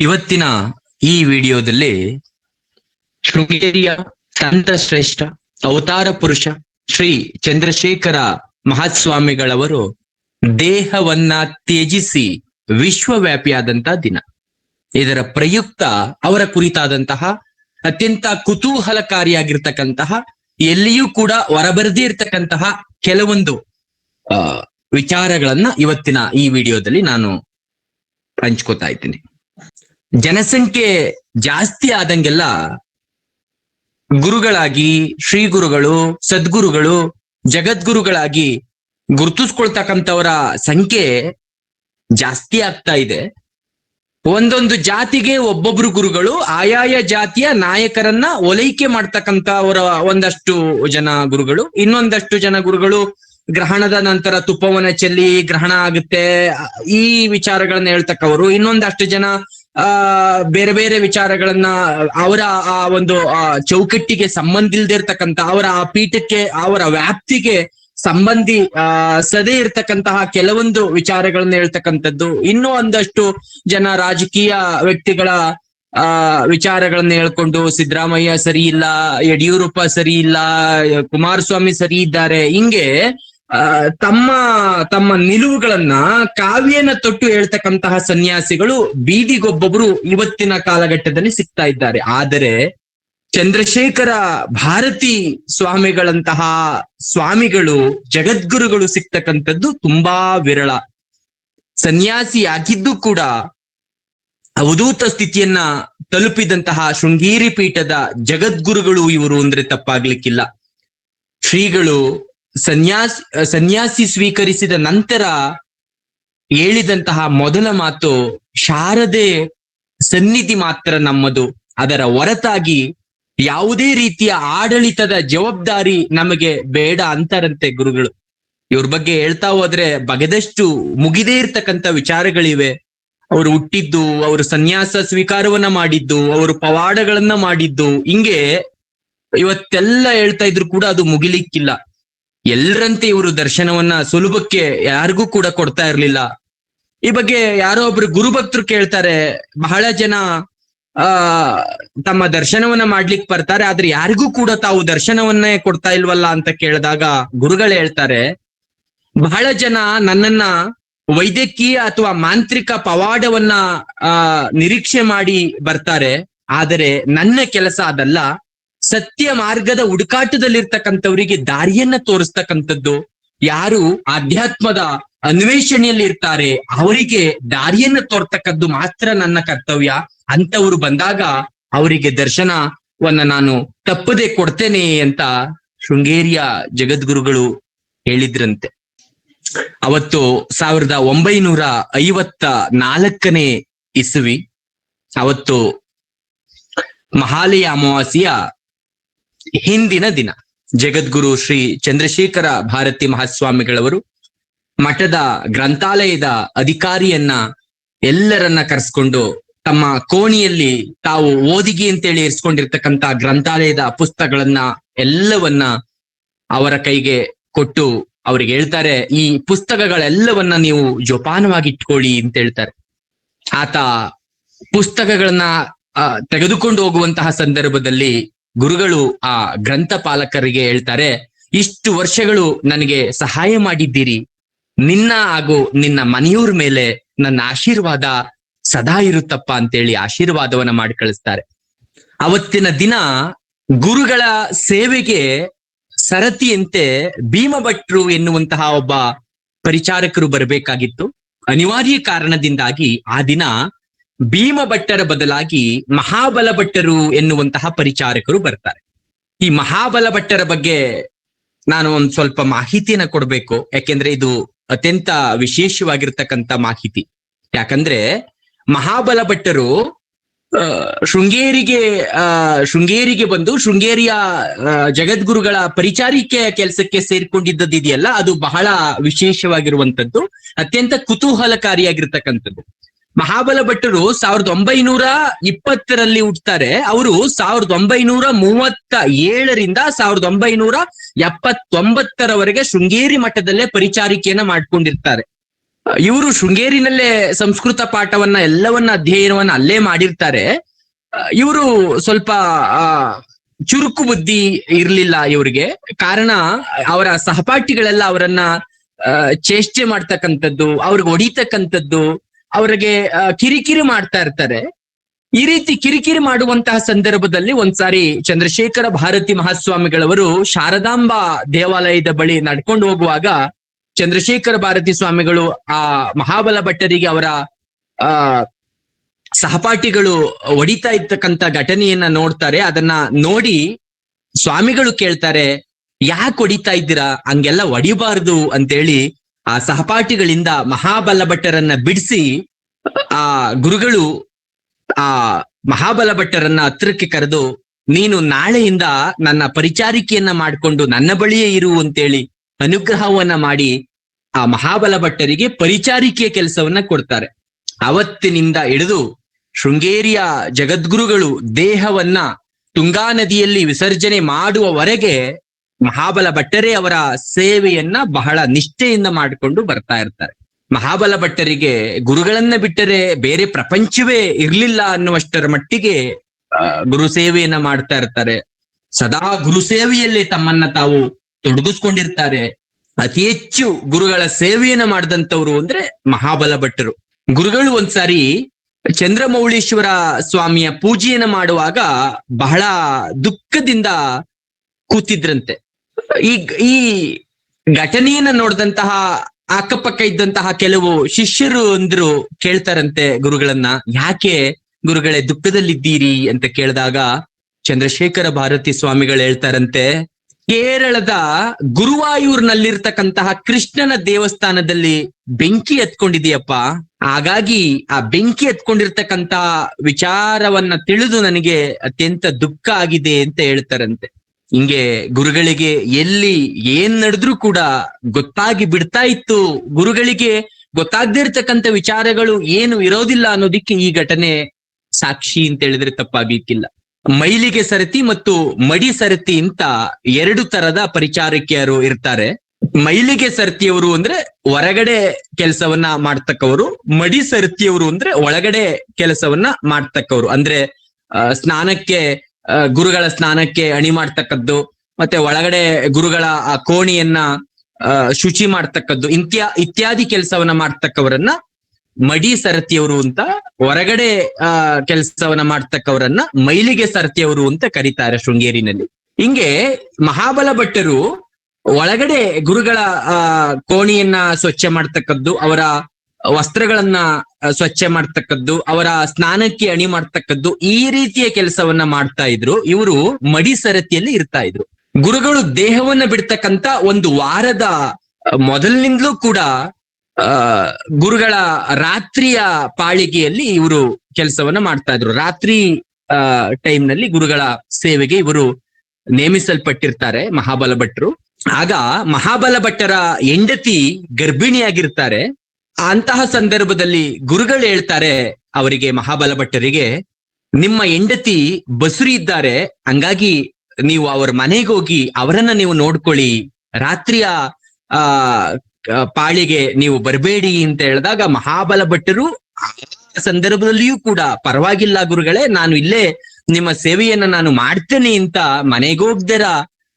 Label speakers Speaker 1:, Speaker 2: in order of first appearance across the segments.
Speaker 1: ಇವತ್ತಿನ ಈ ವಿಡಿಯೋದಲ್ಲಿ ಶೃಂಗೇರಿಯ ಶ್ರೇಷ್ಠ ಅವತಾರ ಪುರುಷ ಶ್ರೀ ಚಂದ್ರಶೇಖರ ಮಹಾಸ್ವಾಮಿಗಳವರು ದೇಹವನ್ನ ತ್ಯಜಿಸಿ ವಿಶ್ವವ್ಯಾಪಿಯಾದಂತಹ ದಿನ. ಇದರ ಪ್ರಯುಕ್ತ ಅವರ ಕುರಿತಾದಂತಹ ಅತ್ಯಂತ ಕುತೂಹಲಕಾರಿಯಾಗಿರ್ತಕ್ಕಂತಹ, ಎಲ್ಲಿಯೂ ಕೂಡ ಹೊರಬರದೇ ಇರತಕ್ಕಂತಹ ಕೆಲವೊಂದು ವಿಚಾರಗಳನ್ನ ಇವತ್ತಿನ ಈ ವಿಡಿಯೋದಲ್ಲಿ ನಾನು ಹಂಚ್ಕೋತಾ ಇದ್ದೀನಿ. ಜನಸಂಖ್ಯೆ ಜಾಸ್ತಿ ಆದಂಗೆಲ್ಲ ಗುರುಗಳಾಗಿ ಶ್ರೀ ಗುರುಗಳು ಸದ್ಗುರುಗಳು, ಜಗದ್ಗುರುಗಳಾಗಿ ಗುರುತಿಸ್ಕೊಳ್ತಕ್ಕಂಥವರ ಸಂಖ್ಯೆ ಜಾಸ್ತಿ ಆಗ್ತಾ ಇದೆ. ಒಂದೊಂದು ಜಾತಿಗೆ ಒಬ್ಬೊಬ್ರು ಗುರುಗಳು, ಆಯಾಯ ಜಾತಿಯ ನಾಯಕರನ್ನ ಒಲೈಕೆ ಮಾಡ್ತಕ್ಕಂಥವರ ಒಂದಷ್ಟು ಜನ ಗುರುಗಳು, ಇನ್ನೊಂದಷ್ಟು ಜನ ಗುರುಗಳು ಗ್ರಹಣದ ನಂತರ ತುಪ್ಪವನ್ನ ಚೆಲ್ಲಿ ಗ್ರಹಣ ಆಗುತ್ತೆ. ಈ ವಿಚಾರಗಳನ್ನ ಹೇಳ್ತಕ್ಕವರು, ಇನ್ನೊಂದಷ್ಟು ಜನ ಆ, ಬೇರೆ ಬೇರೆ ವಿಚಾರಗಳನ್ನ ಅವರ ಆ ಒಂದು, ಆ, ಚೌಕಟ್ಟಿಗೆ ಸಂಬಂಧ ಇಲ್ದೇ ಇರ್ತಕ್ಕಂಥ, ಅವರ ಆ ಪೀಠಕ್ಕೆ, ಅವರ ವ್ಯಾಪ್ತಿಗೆ ಸಂಬಂಧಿ, ಆ, ಸದೇ ಇರ್ತಕ್ಕಂತಹ ಕೆಲವೊಂದು ವಿಚಾರಗಳನ್ನ ಹೇಳ್ತಕ್ಕಂಥದ್ದು. ಇನ್ನೂ ಒಂದಷ್ಟು ಜನ ರಾಜಕೀಯ ವ್ಯಕ್ತಿಗಳ, ಆ, ವಿಚಾರಗಳನ್ನ ಹೇಳ್ಕೊಂಡು, ಸಿದ್ದರಾಮಯ್ಯ ಸರಿ ಇಲ್ಲ, ಯಡಿಯೂರಪ್ಪ ಸರಿ ಇಲ್ಲ, ಕುಮಾರಸ್ವಾಮಿ ಸರಿ ಇದ್ದಾರೆ, ಹಿಂಗೆ ತಮ್ಮ ತಮ್ಮ ನಿಲುವುಗಳನ್ನ ಕಾವ್ಯನ ತೊಟ್ಟು ಹೇಳ್ತಕ್ಕಂತಹ ಸನ್ಯಾಸಿಗಳು ಬೀದಿಗೊಬ್ಬೊಬ್ರು ಇವತ್ತಿನ ಕಾಲಘಟ್ಟದಲ್ಲಿ ಸಿಗ್ತಾ ಇದ್ದಾರೆ. ಆದರೆ ಚಂದ್ರಶೇಖರ ಭಾರತಿ ಸ್ವಾಮಿಗಳಂತಹ ಸ್ವಾಮಿಗಳು, ಜಗದ್ಗುರುಗಳು ಸಿಗ್ತಕ್ಕಂಥದ್ದು ತುಂಬಾ ವಿರಳ. ಸನ್ಯಾಸಿ ಆಗಿದ್ದು ಕೂಡ ಅವಧೂತ ಸ್ಥಿತಿಯನ್ನ ತಲುಪಿದಂತಹ ಶೃಂಗೇರಿ ಪೀಠದ ಜಗದ್ಗುರುಗಳು ಇವರು ಅಂದ್ರೆ ತಪ್ಪಾಗ್ಲಿಕ್ಕಿಲ್ಲ. ಶ್ರೀಗಳು ಸನ್ಯಾಸ್ ಸನ್ಯಾಸಿ ಸ್ವೀಕರಿಸಿದ ನಂತರ ಹೇಳಿದಂತಹ ಮೊದಲ ಮಾತು ಶಾರದೆ ಸನ್ನಿಧಿ ಮಾತ್ರ ನಮ್ಮದು. ಅದರ ಹೊರತಾಗಿ ಯಾವುದೇ ರೀತಿಯ ಆಡಳಿತದ ಜವಾಬ್ದಾರಿ ನಮಗೆ ಬೇಡ ಅಂತಾರಂತೆ ಗುರುಗಳು. ಇವ್ರ ಬಗ್ಗೆ ಹೇಳ್ತಾ ಹೋದ್ರೆ ಬಗೆದಷ್ಟು ಮುಗಿದೇ ಇರ್ತಕ್ಕಂಥ ವಿಚಾರಗಳಿವೆ. ಅವರು ಹುಟ್ಟಿದ್ದು, ಅವರು ಸನ್ಯಾಸ ಸ್ವೀಕಾರವನ್ನ ಮಾಡಿದ್ದು, ಅವರು ಪವಾಡಗಳನ್ನ ಮಾಡಿದ್ದು, ಹಿಂಗೆ ಇವತ್ತೆಲ್ಲ ಹೇಳ್ತಾ ಇದ್ರು ಕೂಡ ಅದು ಮುಗಿಲಿಕ್ಕಿಲ್ಲ. ಎಲ್ಲರಂತೆ ಇವರು ದರ್ಶನವನ್ನ ಸುಲಭಕ್ಕೆ ಯಾರಿಗೂ ಕೂಡ ಕೊಡ್ತಾ ಇರ್ಲಿಲ್ಲ. ಈ ಬಗ್ಗೆ ಯಾರೋ ಒಬ್ರು ಗುರುಭಕ್ತರು ಕೇಳ್ತಾರೆ, ಬಹಳ ಜನ, ಆ, ತಮ್ಮ ದರ್ಶನವನ್ನ ಮಾಡ್ಲಿಕ್ಕೆ ಬರ್ತಾರೆ, ಆದ್ರೆ ಯಾರಿಗೂ ಕೂಡ ತಾವು ದರ್ಶನವನ್ನೇ ಕೊಡ್ತಾ ಇಲ್ವಲ್ಲ ಅಂತ ಕೇಳಿದಾಗ ಗುರುಗಳು ಹೇಳ್ತಾರೆ, ಬಹಳ ಜನ ನನ್ನನ್ನ ವೈದ್ಯಕೀಯ ಅಥವಾ ಮಾಂತ್ರಿಕ ಪವಾಡವನ್ನ, ಆ, ನಿರೀಕ್ಷೆ ಮಾಡಿ ಬರ್ತಾರೆ, ಆದರೆ ನನ್ನ ಕೆಲಸ ಅದಲ್ಲ. ಸತ್ಯ ಮಾರ್ಗದ ಹುಡುಕಾಟದಲ್ಲಿರ್ತಕ್ಕಂಥವರಿಗೆ ದಾರಿಯನ್ನ ತೋರಿಸ್ತಕ್ಕಂಥದ್ದು. ಯಾರು ಆಧ್ಯಾತ್ಮದ ಅನ್ವೇಷಣೆಯಲ್ಲಿ ಇರ್ತಾರೆ, ಅವರಿಗೆ ದಾರಿಯನ್ನ ತೋರ್ತಕ್ಕದ್ದು ಮಾತ್ರ ನನ್ನ ಕರ್ತವ್ಯ. ಅಂತವ್ರು ಬಂದಾಗ ಅವರಿಗೆ ದರ್ಶನವನ್ನ ನಾನು ತಪ್ಪದೆ ಕೊಡ್ತೇನೆ ಅಂತ ಶೃಂಗೇರಿಯ ಜಗದ್ಗುರುಗಳು ಹೇಳಿದ್ರಂತೆ. ಅವತ್ತು ಸಾವಿರದ ಒಂಬೈನೂರ ಐವತ್ತ ನಾಲ್ಕನೇ ಇಸುವಿ, ಅವತ್ತು ಮಹಾಲಯ ಅಮಾವಾಸ್ಯ ಹಿಂದಿನ ದಿನ. ಜಗದ್ಗುರು ಶ್ರೀ ಚಂದ್ರಶೇಖರ ಭಾರತಿ ಮಹಾಸ್ವಾಮಿಗಳವರು ಮಠದ ಗ್ರಂಥಾಲಯದ ಅಧಿಕಾರಿಯನ್ನ ಎಲ್ಲರನ್ನ ಕರೆಸ್ಕೊಂಡು ತಮ್ಮ ಕೋಣಿಯಲ್ಲಿ ತಾವು ಓದಿಗೆ ಅಂತೇಳಿ ಇರಿಸ್ಕೊಂಡಿರ್ತಕ್ಕಂತ ಗ್ರಂಥಾಲಯದ ಪುಸ್ತಕಗಳನ್ನ ಎಲ್ಲವನ್ನ ಅವರ ಕೈಗೆ ಕೊಟ್ಟು ಅವ್ರಿಗೆ ಹೇಳ್ತಾರೆ, ಈ ಪುಸ್ತಕಗಳೆಲ್ಲವನ್ನ ನೀವು ಜೋಪಾನವಾಗಿ ಇಟ್ಕೊಳ್ಳಿ ಅಂತ ಹೇಳ್ತಾರೆ. ಆತ ಪುಸ್ತಕಗಳನ್ನ ತೆಗೆದುಕೊಂಡು ಹೋಗುವಂತಹ ಸಂದರ್ಭದಲ್ಲಿ ಗುರುಗಳು ಆ ಗ್ರಂಥ ಪಾಲಕರಿಗೆ ಹೇಳ್ತಾರೆ, ಇಷ್ಟು ವರ್ಷಗಳು ನನಗೆ ಸಹಾಯ ಮಾಡಿದ್ದೀರಿ. ನಿನ್ನ ಹಾಗೂ ನಿನ್ನ ಮನೆಯವ್ರ ಮೇಲೆ ನನ್ನ ಆಶೀರ್ವಾದ ಸದಾ ಇರುತ್ತಪ್ಪ ಅಂತೇಳಿ ಆಶೀರ್ವಾದವನ್ನ ಮಾಡಿ ಕಳಿಸ್ತಾರೆ. ಅವತ್ತಿನ ದಿನ ಗುರುಗಳ ಸೇವೆಗೆ ಸರತಿಯಂತೆ ಭೀಮಭಟ್ರು ಎನ್ನುವಂತಹ ಒಬ್ಬ ಪರಿಚಾರಕರು ಬರಬೇಕಾಗಿತ್ತು. ಅನಿವಾರ್ಯ ಕಾರಣದಿಂದಾಗಿ ಆ ದಿನ ಭೀಮಭಟ್ಟರ ಬದಲಾಗಿ ಮಹಾಬಲ ಭಟ್ಟರು ಎನ್ನುವಂತಹ ಪರಿಚಾರಕರು ಬರ್ತಾರೆ. ಈ ಮಹಾಬಲ ಭಟ್ಟರ ಬಗ್ಗೆ ನಾನು ಒಂದು ಸ್ವಲ್ಪ ಮಾಹಿತಿಯನ್ನ ಕೊಡ್ಬೇಕು. ಯಾಕೆಂದ್ರೆ ಇದು ಅತ್ಯಂತ ವಿಶೇಷವಾಗಿರ್ತಕ್ಕಂಥ ಮಾಹಿತಿ. ಯಾಕಂದ್ರೆ ಮಹಾಬಲ ಭಟ್ಟರು ಶೃಂಗೇರಿಗೆ ಶೃಂಗೇರಿಗೆ ಬಂದು ಶೃಂಗೇರಿಯ ಜಗದ್ಗುರುಗಳ ಪರಿಚಾರಿಕೆಯ ಕೆಲಸಕ್ಕೆ ಸೇರ್ಕೊಂಡಿದ್ದದಿದೆಯಲ್ಲ ಅದು ಬಹಳ ವಿಶೇಷವಾಗಿರುವಂತದ್ದು ಅತ್ಯಂತ ಕುತೂಹಲಕಾರಿಯಾಗಿರ್ತಕ್ಕಂಥದ್ದು. ಮಹಾಬಲ ಭಟ್ಟರು ಸಾವಿರದ ಒಂಬೈನೂರ ಇಪ್ಪತ್ತರಲ್ಲಿ ಹುಟ್ಟುತ್ತಾರೆ ಅವರು ಸಾವಿರದ ಒಂಬೈನೂರ ಮೂವತ್ತ ಏಳರಿಂದ ಸಾವಿರದ ಒಂಬೈನೂರ ಎಪ್ಪತ್ತೊಂಬತ್ತರವರೆಗೆ ಶೃಂಗೇರಿ ಮಠದಲ್ಲೇ ಪರಿಚಾರಿಕೆಯನ್ನ ಮಾಡ್ಕೊಂಡಿರ್ತಾರೆ. ಇವರು ಶೃಂಗೇರಿನಲ್ಲೇ ಸಂಸ್ಕೃತ ಪಾಠವನ್ನ, ಎಲ್ಲವನ್ನ, ಅಧ್ಯಯನವನ್ನ ಅಲ್ಲೇ ಮಾಡಿರ್ತಾರೆ. ಇವರು ಸ್ವಲ್ಪ ಚುರುಕು ಬುದ್ಧಿ ಇರ್ಲಿಲ್ಲ ಇವರಿಗೆ. ಕಾರಣ, ಅವರ ಸಹಪಾಠಿಗಳೆಲ್ಲ ಅವರನ್ನ ಅಹ್ ಚೇಷ್ಟೆ ಮಾಡ್ತಕ್ಕಂಥದ್ದು, ಅವ್ರಿಗೆ ಹೊಡಿತಕ್ಕಂಥದ್ದು ಅವ್ರಿಗೆ ಕಿರಿಕಿರಿ ಮಾಡ್ತಾ ಇರ್ತಾರೆ. ಈ ರೀತಿ ಕಿರಿಕಿರಿ ಮಾಡುವಂತಹ ಸಂದರ್ಭದಲ್ಲಿ ಒಂದ್ಸಾರಿ ಚಂದ್ರಶೇಖರ ಭಾರತಿ ಮಹಾಸ್ವಾಮಿಗಳವರು ಶಾರದಾಂಬಾ ದೇವಾಲಯದ ಬಳಿ ನಡ್ಕೊಂಡು ಹೋಗುವಾಗ ಚಂದ್ರಶೇಖರ ಭಾರತಿ ಸ್ವಾಮಿಗಳು ಆ ಮಹಾಬಲ ಭಟ್ಟರಿಗೆ ಅವರ, ಆ, ಸಹಪಾಠಿಗಳು ಒಡಿತಾ ಇರ್ತಕ್ಕಂತ ಘಟನೆಯನ್ನ ನೋಡ್ತಾರೆ. ಅದನ್ನ ನೋಡಿ ಸ್ವಾಮಿಗಳು ಕೇಳ್ತಾರೆ, ಯಾಕೆ ಹೊಡಿತಾ ಇದ್ದೀರಾ? ಹಂಗೆಲ್ಲ ಒಡಿಬಾರ್ದು ಅಂತೇಳಿ ಆ ಸಹಪಾಠಿಗಳಿಂದ ಮಹಾಬಲ ಭಟ್ಟರನ್ನ ಬಿಡಿಸಿ ಆ ಗುರುಗಳು ಆ ಮಹಾಬಲ ಭಟ್ಟರನ್ನ ಹತ್ರಕ್ಕೆ ಕರೆದು, ನೀನು ನಾಳೆಯಿಂದ ನನ್ನ ಪರಿಚಾರಿಕೆಯನ್ನ ಮಾಡಿಕೊಂಡು ನನ್ನ ಬಳಿಯೇ ಇರು ಅಂತೇಳಿ ಅನುಗ್ರಹವನ್ನ ಮಾಡಿ ಆ ಮಹಾಬಲ ಭಟ್ಟರಿಗೆ ಪರಿಚಾರಿಕೆಯ ಕೆಲಸವನ್ನ ಕೊಡ್ತಾರೆ. ಅವತ್ತಿನಿಂದ ಹಿಡಿದು ಶೃಂಗೇರಿಯ ಜಗದ್ಗುರುಗಳು ದೇಹವನ್ನ ತುಂಗಾ ನದಿಯಲ್ಲಿ ವಿಸರ್ಜನೆ ಮಾಡುವವರೆಗೆ ಮಹಾಬಲ ಭಟ್ಟರೇ ಅವರ ಸೇವೆಯನ್ನ ಬಹಳ ನಿಷ್ಠೆಯಿಂದ ಮಾಡಿಕೊಂಡು ಬರ್ತಾ ಇರ್ತಾರೆ. ಮಹಾಬಲ ಭಟ್ಟರಿಗೆ ಗುರುಗಳನ್ನ ಬಿಟ್ಟರೆ ಬೇರೆ ಪ್ರಪಂಚವೇ ಇರ್ಲಿಲ್ಲ ಅನ್ನುವಷ್ಟರ ಮಟ್ಟಿಗೆ ಗುರು ಸೇವೆಯನ್ನ ಮಾಡ್ತಾ ಇರ್ತಾರೆ. ಸದಾ ಗುರು ಸೇವೆಯಲ್ಲಿ ತಮ್ಮನ್ನ ತಾವು ತೊಡಗಿಸ್ಕೊಂಡಿರ್ತಾರೆ. ಅತಿ ಹೆಚ್ಚು ಗುರುಗಳ ಸೇವೆಯನ್ನ ಮಾಡಿದಂತವ್ರು ಅಂದ್ರೆ ಮಹಾಬಲ ಭಟ್ಟರು ಗುರುಗಳು ಒಂದ್ಸಾರಿ ಚಂದ್ರಮೌಳೀಶ್ವರ ಸ್ವಾಮಿಯ ಪೂಜೆಯನ್ನ ಮಾಡುವಾಗ ಬಹಳ ದುಃಖದಿಂದ ಕೂತಿದ್ರಂತೆ. ಈ ಈ ಘಟನೆಯನ್ನ ನೋಡಿದಂತಹ ಅಕ್ಕಪಕ್ಕ ಇದ್ದಂತಹ ಕೆಲವು ಶಿಷ್ಯರು ಅಂದ್ರು ಕೇಳ್ತಾರಂತೆ ಗುರುಗಳನ್ನ, ಯಾಕೆ ಗುರುಗಳೇ ದುಃಖದಲ್ಲಿದ್ದೀರಿ? ಅಂತ ಕೇಳಿದಾಗ ಚಂದ್ರಶೇಖರ ಭಾರತಿ ಸ್ವಾಮಿಗಳು ಹೇಳ್ತಾರಂತೆ, ಕೇರಳದ ಗುರುವಾಯೂರ್ನಲ್ಲಿರ್ತಕ್ಕಂತಹ ಕೃಷ್ಣನ ದೇವಸ್ಥಾನದಲ್ಲಿ ಬೆಂಕಿ ಎತ್ಕೊಂಡಿದೆಯಪ್ಪ. ಹಾಗಾಗಿ ಆ ಬೆಂಕಿ ಎತ್ಕೊಂಡಿರ್ತಕ್ಕಂತಹ ವಿಚಾರವನ್ನ ತಿಳಿದು ನನಗೆ ಅತ್ಯಂತ ದುಃಖ ಆಗಿದೆ ಅಂತ ಹೇಳ್ತಾರಂತೆ. ಹಿಂಗೆ ಗುರುಗಳಿಗೆ ಎಲ್ಲಿ ಏನ್ ನಡೆದ್ರು ಕೂಡ ಗೊತ್ತಾಗಿ ಬಿಡ್ತಾ ಇತ್ತು. ಗುರುಗಳಿಗೆ ಗೊತ್ತಾಗದೇ ಇರ್ತಕ್ಕಂಥ ವಿಚಾರಗಳು ಏನು ಇರೋದಿಲ್ಲ ಅನ್ನೋದಿಕ್ಕೆ ಈ ಘಟನೆ ಸಾಕ್ಷಿ ಅಂತ ಹೇಳಿದ್ರೆ ತಪ್ಪಾಗ್ಲಿಕ್ಕಿಲ್ಲ ಮೈಲಿಗೆ ಸರತಿ ಮತ್ತು ಮಡಿ ಸರತಿ ಅಂತ ಎರಡು ತರದ ಪರಿಚಾರಕಿಯರು ಇರ್ತಾರೆ. ಮೈಲಿಗೆ ಸರತಿಯವರು ಅಂದ್ರೆ ಹೊರಗಡೆ ಕೆಲಸವನ್ನ ಮಾಡ್ತಕ್ಕವರು, ಮಡಿ ಸರತಿಯವರು ಅಂದ್ರೆ ಒಳಗಡೆ ಕೆಲಸವನ್ನ ಮಾಡ್ತಕ್ಕವರು. ಅಂದ್ರೆ ಸ್ನಾನಕ್ಕೆ ಗುರುಗಳ ಸ್ನಾನಕ್ಕೆ ಅಣಿ ಮಾಡ್ತಕ್ಕದ್ದು, ಮತ್ತೆ ಒಳಗಡೆ ಗುರುಗಳ ಆ ಕೋಣಿಯನ್ನ ಶುಚಿ ಮಾಡ್ತಕ್ಕದ್ದು, ಇಂತ್ಯಾ, ಇತ್ಯಾದಿ ಕೆಲಸವನ್ನ ಮಾಡ್ತಕ್ಕವರನ್ನ ಮಡಿ ಸರತಿಯವರು ಅಂತ, ಹೊರಗಡೆ, ಆ, ಕೆಲಸವನ್ನ ಮಾಡ್ತಕ್ಕವರನ್ನ ಮೈಲಿಗೆ ಸರತಿಯವರು ಅಂತ ಕರೀತಾರೆ ಶೃಂಗೇರಿನಲ್ಲಿ. ಹಿಂಗೆ ಮಹಾಬಲ ಭಟ್ಟರು ಒಳಗಡೆ ಗುರುಗಳ, ಆ, ಕೋಣಿಯನ್ನ ಸ್ವಚ್ಛ ಮಾಡ್ತಕ್ಕದ್ದು, ಅವರ ವಸ್ತ್ರಗಳನ್ನ ಸ್ವಚ್ಛ ಮಾಡ್ತಕ್ಕದ್ದು, ಅವರ ಸ್ನಾನಕ್ಕೆ ಅಣಿ ಮಾಡ್ತಕ್ಕದ್ದು, ಈ ರೀತಿಯ ಕೆಲಸವನ್ನ ಮಾಡ್ತಾ ಇದ್ರು. ಇವರು ಮಡಿ ಸರತಿಯಲ್ಲಿ ಇರ್ತಾ ಇದ್ರು. ಗುರುಗಳು ದೇಹವನ್ನ ಬಿಡ್ತಕ್ಕಂತ ಒಂದು ವಾರದ ಮೊದಲಿನಿಂದಲೂ ಕೂಡ ಗುರುಗಳ ರಾತ್ರಿಯ ಪಾಳಿಗೆಯಲ್ಲಿ ಇವರು ಕೆಲಸವನ್ನ ಮಾಡ್ತಾ ಇದ್ರು. ರಾತ್ರಿ ಟೈಮ್ನಲ್ಲಿ ಗುರುಗಳ ಸೇವೆಗೆ ಇವರು ನೇಮಿಸಲ್ಪಟ್ಟಿರ್ತಾರೆ ಮಹಾಬಲ ಭಟ್ರು ಆಗ ಮಹಾಬಲ ಭಟ್ಟರ ಹೆಂಡತಿ ಗರ್ಭಿಣಿಯಾಗಿರ್ತಾರೆ. ಅಂತಹ ಸಂದರ್ಭದಲ್ಲಿ ಗುರುಗಳು ಹೇಳ್ತಾರೆ ಅವರಿಗೆ ಮಹಾಬಲ ಭಟ್ಟರಿಗೆ ನಿಮ್ಮ ಹೆಂಡತಿ ಬಸುರಿ ಇದ್ದಾರೆ, ಹಂಗಾಗಿ ನೀವು ಅವ್ರ ಮನೆಗೆ ಹೋಗಿ ಅವರನ್ನ ನೀವು ನೋಡ್ಕೊಳ್ಳಿ, ರಾತ್ರಿಯ, ಆ ಪಾಳಿಗೆ ನೀವು ಬರಬೇಡಿ ಅಂತ ಹೇಳಿದಾಗ ಮಹಾಬಲ ಭಟ್ಟರು ಆ ಸಂದರ್ಭದಲ್ಲಿಯೂ ಕೂಡ ಪರವಾಗಿಲ್ಲ ಗುರುಗಳೇ, ನಾನು ಇಲ್ಲೇ ನಿಮ್ಮ ಸೇವೆಯನ್ನ ನಾನು ಮಾಡ್ತೇನೆ ಅಂತ ಮನೆಗೋಗ್ದರ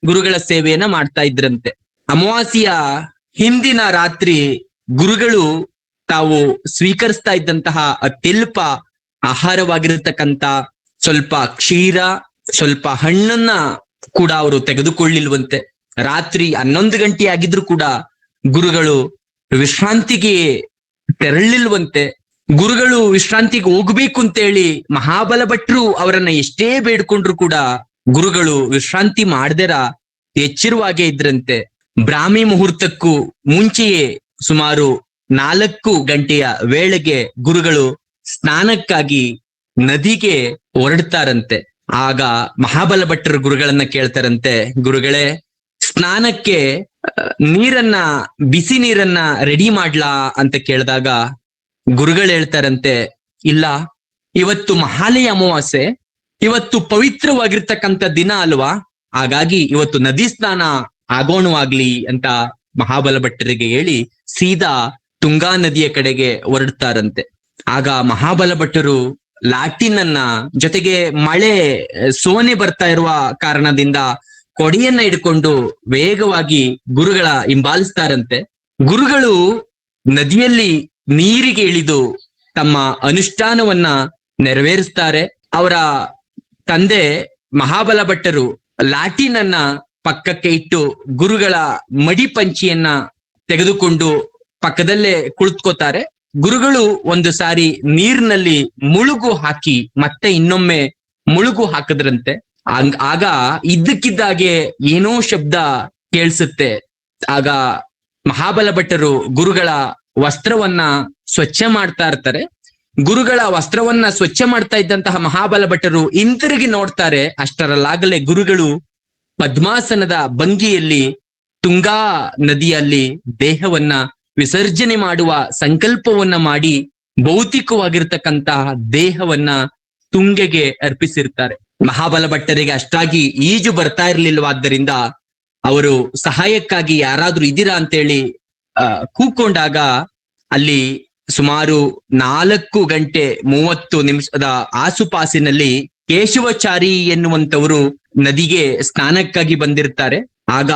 Speaker 1: ಗುರುಗಳ ಸೇವೆಯನ್ನ ಮಾಡ್ತಾ ಇದ್ರಂತೆ. ಅಮಾವಾಸ್ಯ ಹಿಂದಿನ ರಾತ್ರಿ ಗುರುಗಳು ತಾವು ಸ್ವೀಕರಿಸ್ತಾ ಇದ್ದಂತಹ ತಿಲ್ಪ ಆಹಾರವಾಗಿರತಕ್ಕಂತ ಸ್ವಲ್ಪ ಕ್ಷೀರ, ಸ್ವಲ್ಪ ಹಣ್ಣನ್ನ ಕೂಡ ಅವರು ತೆಗೆದುಕೊಳ್ಳಿಲ್ವಂತೆ. ರಾತ್ರಿ ಹನ್ನೊಂದು ಗಂಟೆ ಆಗಿದ್ರು ಕೂಡ ಗುರುಗಳು ವಿಶ್ರಾಂತಿಗೆ ತೆರಳಿಲ್ವಂತೆ. ಗುರುಗಳು ವಿಶ್ರಾಂತಿಗೆ ಹೋಗ್ಬೇಕು ಅಂತೇಳಿ ಮಹಾಬಲ ಭಟ್ರು ಅವರನ್ನ ಎಷ್ಟೇ ಬೇಡ್ಕೊಂಡ್ರು ಕೂಡ ಗುರುಗಳು ವಿಶ್ರಾಂತಿ ಮಾಡ್ದೆರ ಎಚ್ಚರವಾಗೇ ಇದ್ರಂತೆ. ಬ್ರಾಹ್ಮಿ ಮುಹೂರ್ತಕ್ಕೂ ಮುಂಚೆಯೇ ಸುಮಾರು ನಾಲ್ಕು ಗಂಟೆಯ ವೇಳೆಗೆ ಗುರುಗಳು ಸ್ನಾನಕ್ಕಾಗಿ ನದಿಗೆ ಹೊರಡ್ತಾರಂತೆ. ಆಗ ಮಹಾಬಲ ಭಟ್ಟರು ಗುರುಗಳನ್ನ ಕೇಳ್ತಾರಂತೆ, ಗುರುಗಳೇ, ಸ್ನಾನಕ್ಕೆ ನೀರನ್ನ, ಬಿಸಿ ನೀರನ್ನ ರೆಡಿ ಮಾಡ್ಲಾ? ಅಂತ ಕೇಳಿದಾಗ ಗುರುಗಳು ಹೇಳ್ತಾರಂತೆ, ಇಲ್ಲ, ಇವತ್ತು ಮಹಾಲಯ ಅಮಾವಾಸ್ಯೆ, ಇವತ್ತು ಪವಿತ್ರವಾಗಿರ್ತಕ್ಕಂಥ ದಿನ ಅಲ್ವಾ? ಹಾಗಾಗಿ ಇವತ್ತು ನದಿ ಸ್ನಾನ ಆಗೋಣವಾಗ್ಲಿ ಅಂತ ಮಹಾಬಲ ಭಟ್ಟರಿಗೆ ಹೇಳಿ ಸೀದಾ ತುಂಗಾ ನದಿಯ ಕಡೆಗೆ ಹೊರಡ್ತಾರಂತೆ. ಆಗ ಮಹಾಬಲ ಭಟ್ಟರು ಲಾಟಿನ್ ಅನ್ನ ಜೊತೆಗೆ ಮಳೆ ಸೋನೆ ಬರ್ತಾ ಇರುವ ಕಾರಣದಿಂದ ಕೊಡಿಯನ್ನ ಹಿಡ್ಕೊಂಡು ವೇಗವಾಗಿ ಗುರುಗಳ ಹಿಂಬಾಲಿಸ್ತಾರಂತೆ. ಗುರುಗಳು ನದಿಯಲ್ಲಿ ನೀರಿಗೆ ಇಳಿದು ತಮ್ಮ ಅನುಷ್ಠಾನವನ್ನ ನೆರವೇರಿಸ್ತಾರೆ. ಅವರ ತಂದೆ ಮಹಾಬಲ ಭಟ್ಟರು ಲಾಟಿನ್ ಅನ್ನ ಪಕ್ಕಕ್ಕೆ ಇಟ್ಟು ಗುರುಗಳ ಮಡಿ ಪಂಚಿಯನ್ನ ತೆಗೆದುಕೊಂಡು ಪಕ್ಕದಲ್ಲೇ ಕುಳಿತುಕೋತಾರೆ. ಗುರುಗಳು ಒಂದು ಸಾರಿ ನೀರಿನಲ್ಲಿ ಮುಳುಗು ಹಾಕಿ ಮತ್ತೆ ಇನ್ನೊಮ್ಮೆ ಮುಳುಗು ಹಾಕದ್ರಂತೆ. ಆಗ ಇದ್ದಕ್ಕಿದ್ದಾಗೆ ಏನೋ ಶಬ್ದ ಕೇಳಿಸುತ್ತೆ. ಆಗ ಮಹಾಬಲ ಭಟ್ಟರು ಗುರುಗಳ ವಸ್ತ್ರವನ್ನ ಸ್ವಚ್ಛ ಮಾಡ್ತಾ ಇರ್ತಾರೆ. ಗುರುಗಳ ವಸ್ತ್ರವನ್ನ ಸ್ವಚ್ಛ ಮಾಡ್ತಾ ಇದ್ದಂತಹ ಮಹಾಬಲ ಭಟ್ಟರು ಹಿಂತಿರುಗಿ ನೋಡ್ತಾರೆ. ಅಷ್ಟರಲ್ಲಾಗಲೇ ಗುರುಗಳು ಪದ್ಮಾಸನದ ಭಂಗಿಯಲ್ಲಿ ತುಂಗಾ ನದಿಯಲ್ಲಿ ದೇಹವನ್ನ ವಿಸರ್ಜನೆ ಮಾಡುವ ಸಂಕಲ್ಪವನ್ನ ಮಾಡಿ ಭೌತಿಕವಾಗಿರ್ತಕ್ಕಂತಹ ದೇಹವನ್ನ ತುಂಗೆಗೆ ಅರ್ಪಿಸಿರ್ತಾರೆ. ಮಹಾಬಲ ಭಟ್ಟರಿಗೆ ಅಷ್ಟಾಗಿ ಈಜು ಬರ್ತಾ ಇರ್ಲಿಲ್ವಾದ್ದರಿಂದ ಅವರು ಸಹಾಯಕ್ಕಾಗಿ ಯಾರಾದ್ರೂ ಇದ್ದೀರಾ ಅಂತೇಳಿ ಅಹ್ ಕೂಕೊಂಡಾಗ ಅಲ್ಲಿ ಸುಮಾರು ನಾಲ್ಕು ಗಂಟೆ ಮೂವತ್ತು ನಿಮಿಷದ ಆಸುಪಾಸಿನಲ್ಲಿ ಕೇಶವಚಾರಿ ಎನ್ನುವಂತವರು ನದಿಗೆ ಸ್ನಾನಕ್ಕಾಗಿ ಬಂದಿರ್ತಾರೆ. ಆಗ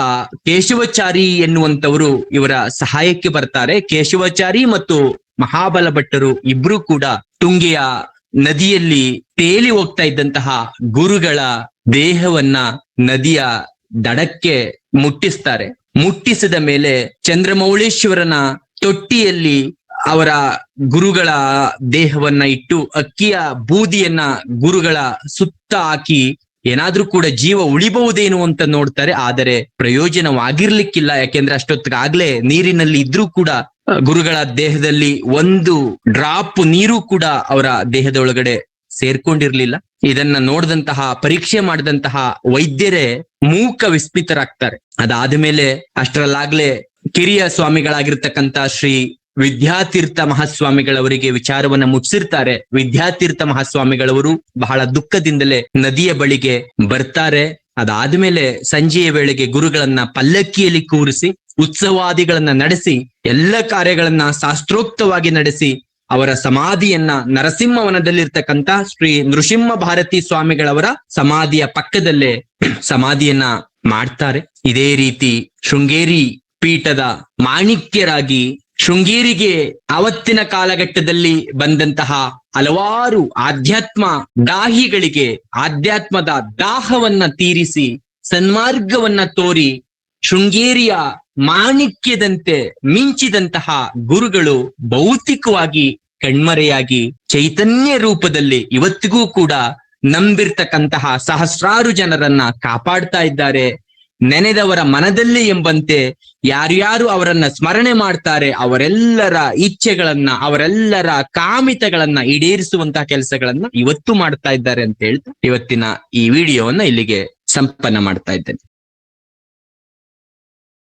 Speaker 1: ಕೇಶವಚಾರಿ ಎನ್ನುವಂತವರು ಇವರ ಸಹಾಯಕ್ಕೆ ಬರ್ತಾರೆ. ಕೇಶವಚಾರಿ ಮತ್ತು ಮಹಾಬಲ ಭಟ್ಟರು ಇಬ್ರು ಕೂಡ ತುಂಗೆಯ ನದಿಯಲ್ಲಿ ತೇಲಿ ಹೋಗ್ತಾ ಇದ್ದಂತಹ ಗುರುಗಳ ದೇಹವನ್ನ ನದಿಯ ದಡಕ್ಕೆ ಮುಟ್ಟಿಸ್ತಾರೆ. ಮುಟ್ಟಿಸಿದ ಮೇಲೆ ಚಂದ್ರಮೌಳೇಶ್ವರನ ತೊಟ್ಟಿಯಲ್ಲಿ ಅವರ ಗುರುಗಳ ದೇಹವನ್ನ ಇಟ್ಟು ಅಕ್ಕಿಯ ಬೂದಿಯನ್ನ ಗುರುಗಳ ಸುತ್ತ ಹಾಕಿ ಏನಾದ್ರೂ ಕೂಡ ಜೀವ ಉಳಿಬಹುದೇನು ಅಂತ ನೋಡ್ತಾರೆ, ಆದರೆ ಪ್ರಯೋಜನವಾಗಿರ್ಲಿಕ್ಕಿಲ್ಲ. ಯಾಕೆಂದ್ರೆ ಅಷ್ಟೊತ್ತಿಗಾಗ್ಲೇ ನೀರಿನಲ್ಲಿ ಇದ್ರೂ ಕೂಡ ಗುರುಗಳ ದೇಹದಲ್ಲಿ ಒಂದು ಡ್ರಾಪ್ ನೀರು ಕೂಡ ಅವರ ದೇಹದ ಒಳಗಡೆ ಸೇರ್ಕೊಂಡಿರ್ಲಿಲ್ಲ. ಇದನ್ನ ನೋಡಿದಂತಹ, ಪರೀಕ್ಷೆ ಮಾಡಿದಂತಹ ವೈದ್ಯರೇ ಮೂಕ ವಿಸ್ಮಿತರಾಗ್ತಾರೆ. ಅದಾದ ಮೇಲೆ ಅಷ್ಟರಲ್ಲಾಗ್ಲೇ ಕಿರಿಯ ಸ್ವಾಮಿಗಳಾಗಿರ್ತಕ್ಕಂತ ಶ್ರೀ ವಿದ್ಯಾತೀರ್ಥ ಮಹಾಸ್ವಾಮಿಗಳವರಿಗೆ ವಿಚಾರವನ್ನ ಮುಟ್ಸಿರ್ತಾರೆ. ವಿದ್ಯಾತೀರ್ಥ ಮಹಾಸ್ವಾಮಿಗಳವರು ಬಹಳ ದುಃಖದಿಂದಲೇ ನದಿಯ ಬಳಿಗೆ ಬರ್ತಾರೆ. ಅದಾದ್ಮೇಲೆ ಸಂಜೆಯ ವೇಳೆಗೆ ಗುರುಗಳನ್ನ ಪಲ್ಲಕ್ಕಿಯಲ್ಲಿ ಕೂರಿಸಿ, ಉತ್ಸವಾದಿಗಳನ್ನ ನಡೆಸಿ, ಎಲ್ಲ ಕಾರ್ಯಗಳನ್ನ ಶಾಸ್ತ್ರೋಕ್ತವಾಗಿ ನಡೆಸಿ, ಅವರ ಸಮಾಧಿಯನ್ನ ನರಸಿಂಹವನದಲ್ಲಿರ್ತಕ್ಕಂತ ಶ್ರೀ ನೃಸಿಂಹ ಭಾರತಿ ಸ್ವಾಮಿಗಳವರ ಸಮಾಧಿಯ ಪಕ್ಕದಲ್ಲೇ ಸಮಾಧಿಯನ್ನ ಮಾಡ್ತಾರೆ. ಇದೇ ರೀತಿ ಶೃಂಗೇರಿ ಪೀಠದ ಮಾಣಿಕ್ಯರಾಗಿ ಶೃಂಗೇರಿಗೆ ಆವತ್ತಿನ ಕಾಲಘಟ್ಟದಲ್ಲಿ ಬಂದಂತಹ ಹಲವಾರು ಆಧ್ಯಾತ್ಮ ದಾಹಿಗಳಿಗೆ ಆಧ್ಯಾತ್ಮದ ದಾಹವನ್ನ ತೀರಿಸಿ ಸನ್ಮಾರ್ಗವನ್ನ ತೋರಿ ಶೃಂಗೇರಿಯ ಮಾಣಿಕ್ಯದಂತೆ ಮಿಂಚಿದಂತಹ ಗುರುಗಳು ಭೌತಿಕವಾಗಿ ಕಣ್ಮರೆಯಾಗಿ ಚೈತನ್ಯ ರೂಪದಲ್ಲಿ ಇವತ್ತಿಗೂ ಕೂಡ ನಂಬಿರ್ತಕ್ಕಂತಹ ಸಹಸ್ರಾರು ಜನರನ್ನ ಕಾಪಾಡ್ತಾ ಇದ್ದಾರೆ. ನೆನೆದವರ ಮನದಲ್ಲಿ ಎಂಬಂತೆ ಯಾರ್ಯಾರು ಅವರನ್ನ ಸ್ಮರಣೆ ಮಾಡ್ತಾರೆ, ಅವರೆಲ್ಲರ ಇಚ್ಛೆಗಳನ್ನ, ಅವರೆಲ್ಲರ ಕಾಮಿತಗಳನ್ನ ಈಡೇರಿಸುವಂತಹ ಕೆಲಸಗಳನ್ನ ಇವತ್ತು ಮಾಡ್ತಾ ಇದ್ದಾರೆ ಅಂತ ಹೇಳ್ತಾ ಇವತ್ತಿನ ಈ ವಿಡಿಯೋವನ್ನ ಇಲ್ಲಿಗೆ ಸಂಪನ್ನ ಮಾಡ್ತಾ ಇದ್ದೇನೆ.